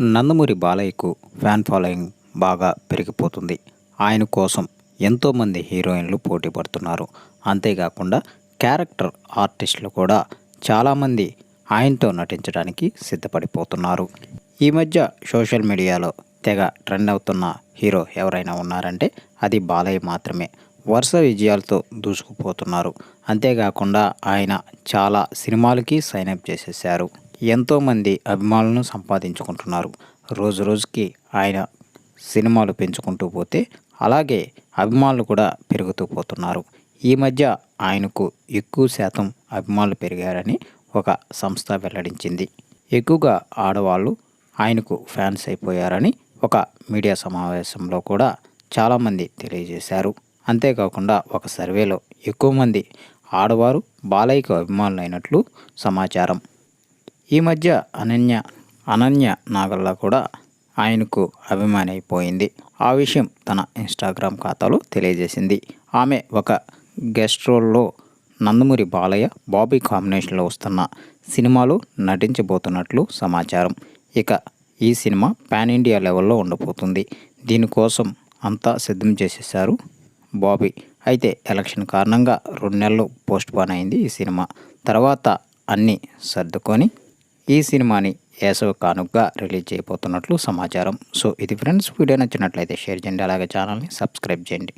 Nandamuri బాలయ్యకు fan following బాగా పెరిగిపోతుంది. ఆయన కోసం ఎంతోమంది హీరోయిన్లు పోటీ పడుతున్నారు. అంతేకాకుండా క్యారెక్టర్ ఆర్టిస్టులు కూడా చాలామంది ఆయనతో నటించడానికి సిద్ధపడిపోతున్నారు. ఈ మధ్య సోషల్ మీడియాలో తెగ ట్రెండ్ అవుతున్న హీరో ఎవరైనా ఉన్నారంటే అది బాలయ్య మాత్రమే. వరుస విజయాలతో దూసుకుపోతున్నారు. అంతేకాకుండా ఆయన చాలా సినిమాలకి సైన్అప్ చేసేసారు ఎంతోమంది అభిమానులను సంపాదించుకుంటున్నారు. రోజు రోజుకి ఆయన సినిమాలు పెంచుకుంటూ పోతే అలాగే అభిమానులు కూడా పెరుగుతూ పోతున్నారు. ఈ మధ్య ఆయనకు ఎక్కువ శాతం అభిమానులు పెరిగారని ఒక సంస్థ వెల్లడించింది. ఎక్కువగా ఆడవాళ్ళు ఆయనకు ఫ్యాన్స్ అయిపోయారని ఒక మీడియా సమావేశంలో కూడా చాలామంది తెలియజేశారు. అంతేకాకుండా ఒక సర్వేలో ఎక్కువ మంది ఆడవారు బాలయ్యకు అభిమానులు అయినట్లు సమాచారం. ఈ మధ్య అనన్య అనన్య నాగల్లా కూడా ఆయనకు అభిమాని అయిపోయింది ఆ విషయం తన ఇన్స్టాగ్రామ్ ఖాతాలో తెలియజేసింది. ఆమె ఒక గెస్ట్ రోల్లో నందమూరి బాలయ్య బాబీ కాంబినేషన్లో వస్తున్న సినిమాలో నటించబోతున్నట్లు సమాచారం. ఇక ఈ సినిమా పాన్ ఇండియా లెవెల్లో ఉండబోతుంది. దీనికోసం అంతా సిద్ధం చేసేసారు బాబీ. అయితే ఎలక్షన్ కారణంగా రెండు నెలలు పోస్ట్ పోన్ అయింది ఈ సినిమా. తర్వాత అన్నీ సర్దుకొని ఈ సినిమాని వేసవి కానుగ్గా రిలీజ్ చేయబోతున్నట్లు సమాచారం. సో ఇది ఫ్రెండ్స్ వీడియో నచ్చినట్లయితే షేర్ చేయండి. అలాగే ఛానల్ని సబ్స్క్రైబ్ చేయండి.